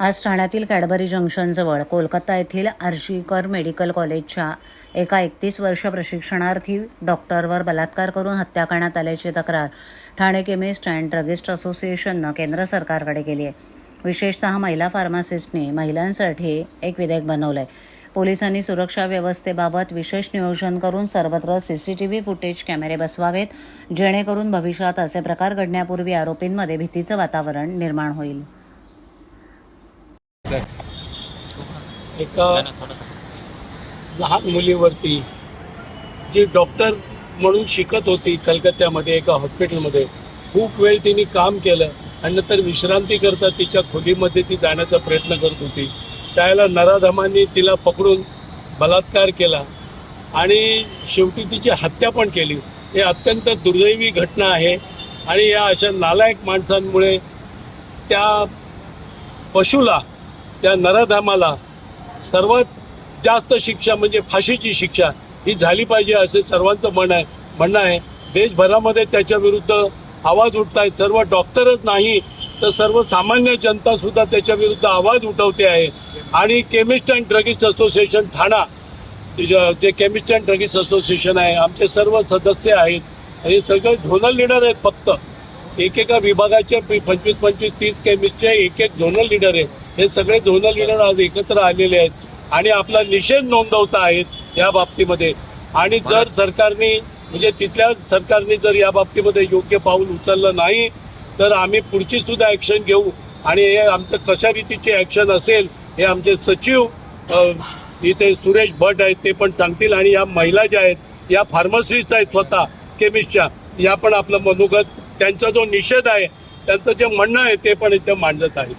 आज ठाण्यातील कॅडबरी जंक्शनजवळ कोलकाता येथील आर्जीकर मेडिकल कॉलेजच्या एका एकतीस वर्ष प्रशिक्षणार्थी डॉक्टरवर बलात्कार करून हत्या करण्यात आल्याची तक्रार ठाणे केमिस्ट अँड ड्रगिस्ट असोसिएशननं केंद्र सरकारकडे केली आहे. विशेषतः महिला फार्मासिस्टने महिलांसाठी एक विधेयक बनवलं आहे पोलिसांनी सुरक्षा व्यवस्थेबाबत विशेष नियोजन करून सर्वत्र सीसीटीव्ही फुटेज कॅमेरे बसवावेत जेणेकरून भविष्यात असे प्रकार घडण्यापूर्वी आरोपींमध्ये भीतीचं वातावरण निर्माण होईल. एका लहान मुलीवरती जी डॉक्टर म्हणून शिकत होती कलकत्त्यामध्ये एका हॉस्पिटलमध्ये खूप वेळ तिने काम केलं आणि नंतर विश्रांती करता तिच्या खोलीमध्ये ती जाण्याचा प्रयत्न करत होती. त्यावेळेला नराधमांनी तिला पकडून बलात्कार केला आणि शेवटी तिची हत्या पण केली. हे अत्यंत दुर्दैवी घटना आहे आणि या अशा नालायक माणसांमुळे त्या पशुला त्या नराधामाला सर्वात जास्त शिक्षा म्हणजे फाशीची शिक्षा ही झाली पाहिजे असे सर्वांचं म्हण आहे म्हणणं आहे. देशभरामध्ये त्याच्या विरुद्ध आवाज उठत आहे सर्व डॉक्टरच नाही तर सर्वसामान्य जनता सुद्धा त्याच्या विरुद्ध आवाज उठवते आहे. आणि chemist and druggist association Thane जे- केमिस्ट अँड ड्रगिस्ट असोसिएशन आहे आमचे सर्व सदस्य आहेत. हे सगळे झोनल लीडर आहेत फक्त. एकेका विभागाचे पंचवीस पंचवीस तीस केमिस्टचे एक एक झोनल लीडर आहेत. हे सगळे झोनल लीडर आज एकत्र आलेले आहेत आणि आपला निषेध नोंदवत आहेत या बाबतीमध्ये. आणि जर सरकारने म्हणजे तिथल्या सरकारने जर या बाबतीमध्ये योग्य पाऊल उचललं नाही तर आम्ही पुढची सुद्धा ॲक्शन घेऊ. आणि हे आमचं कशा रीतीची ॲक्शन असेल हे आमचे सचिव इथे सुरेश भट आहेत ते पण सांगतील. आणि या महिला ज्या आहेत या फार्मसिस्ट आहेत स्वतः केमिस्टच्या या पण आपलं मनोगत त्यांचा जो निषेध आहे त्यांचं जे म्हणणं आहे ते पण इथे मांडत आहे.